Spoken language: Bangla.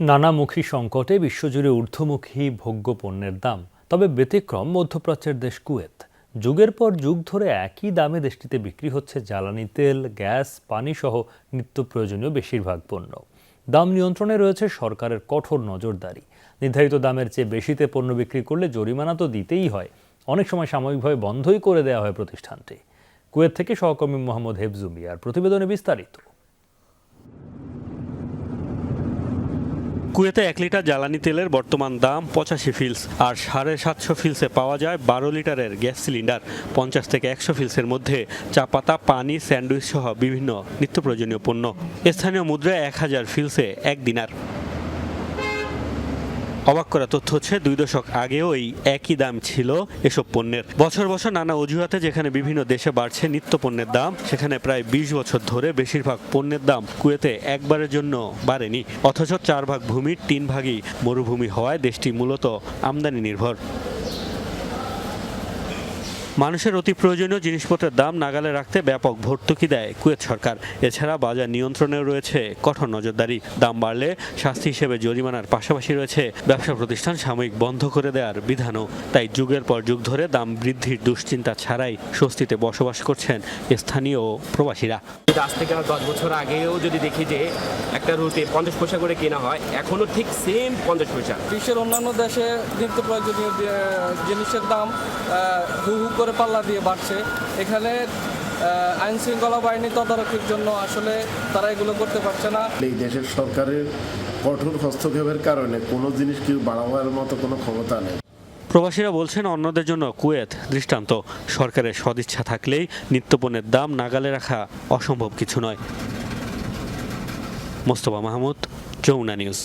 নানামুখী সংকটে বিশ্বজুড়ে ঊর্ধ্বমুখী ভোগ্য পণ্যের দাম। তবে ব্যতিক্রম মধ্যপ্রাচ্যের দেশ কুয়েত। যুগের পর যুগ ধরে একই দামে দেশটিতে বিক্রি হচ্ছে জ্বালানি তেল, গ্যাস পানি সহ নিত্য প্রয়োজনীয় বেশিরভাগ পণ্য। দাম নিয়ন্ত্রণে রয়েছে সরকারের কঠোর নজরদারি। নির্ধারিত দামের চেয়ে বেশিতে পণ্য বিক্রি করলে জরিমানা তো দিতেই হয়। অনেক সময় সাময়িকভাবে বন্ধই করে দেওয়া হয় প্রতিষ্ঠানটি। কুয়েত থেকে সহকর্মী মোহাম্মদ হেফজুমিয়ার প্রতিবেদনে বিস্তারিত। কুয়েতে এক লিটার জ্বালানি তেলের বর্তমান দাম পঁচাশি ফিলস, আর সাড়ে সাতশো ফিলসে পাওয়া যায় বারো লিটারের গ্যাস সিলিন্ডার। পঞ্চাশ থেকে একশো ফিলসের মধ্যে চা পাতা, পানি, স্যান্ডউইচ সহ বিভিন্ন নিত্য প্রয়োজনীয় পণ্য। স্থানীয় মুদ্রায় এক হাজার ফিলসে এক দিনার। অবাক করা তথ্য হচ্ছে, দুই দশক আগেও এই একই দাম ছিল এসব পণ্যের। বছর বছর নানা অজুহাতে যেখানে বিভিন্ন দেশে বাড়ছে নিত্য পণ্যের দাম, সেখানে প্রায় বিশ বছর ধরে বেশিরভাগ পণ্যের দাম কুয়েতে একবারের জন্য বাড়েনি। অথচ চার ভাগ ভূমির তিন ভাগই মরুভূমি হওয়ায় দেশটি মূলত আমদানি নির্ভর। মানুষের অতি প্রয়োজনীয় জিনিসপত্রের দাম নাগালে রাখতে ব্যাপক ভর্তুকি দেয় কুয়েত সরকার। এছাড়া বাজার নিয়ন্ত্রণেও রয়েছে কঠোর নজরদারি। দাম বাড়লে শাস্তি হিসেবে জরিমানার পাশাপাশি রয়েছে ব্যবসা প্রতিষ্ঠান সাময়িক বন্ধ করে দেওয়ার বিধানও। তাই যুগের পর যুগ ধরে দাম বৃদ্ধির দুশ্চিন্তা ছাড়াই স্বস্তিতে বসবাস করছেন স্থানীয় প্রবাসীরা। আজ থেকে দশ বছর আগেও যদি দেখি যে একটা রুটি পঞ্চাশ পয়সা করে কেনা হয় এখনও ঠিক সেম পঞ্চাশ পয়সা। বিশ্বের অন্যান্য দেশে নিত্য প্রয়োজনীয় জিনিসের দাম হু হু করে পাল্লা দিয়ে বাড়ছে। এখানে আইন শৃঙ্খলা বাহিনী তদারকির জন্য আসলে তারা এগুলো করতে পারছে না। এই দেশের সরকারের কঠোর হস্তক্ষেপের কারণে কোনো জিনিস কেউ বাড়াবার মতো কোনো ক্ষমতা নেই। প্রবাসীরা বলছেন অন্যদের জন্য কুয়েত দৃষ্টান্ত। সরকারের সদিচ্ছা থাকলেই নিত্যপণ্যের দাম নাগালে রাখা অসম্ভব কিছু নয়। মোস্তফা মাহমুদ যমুনা নিউজ।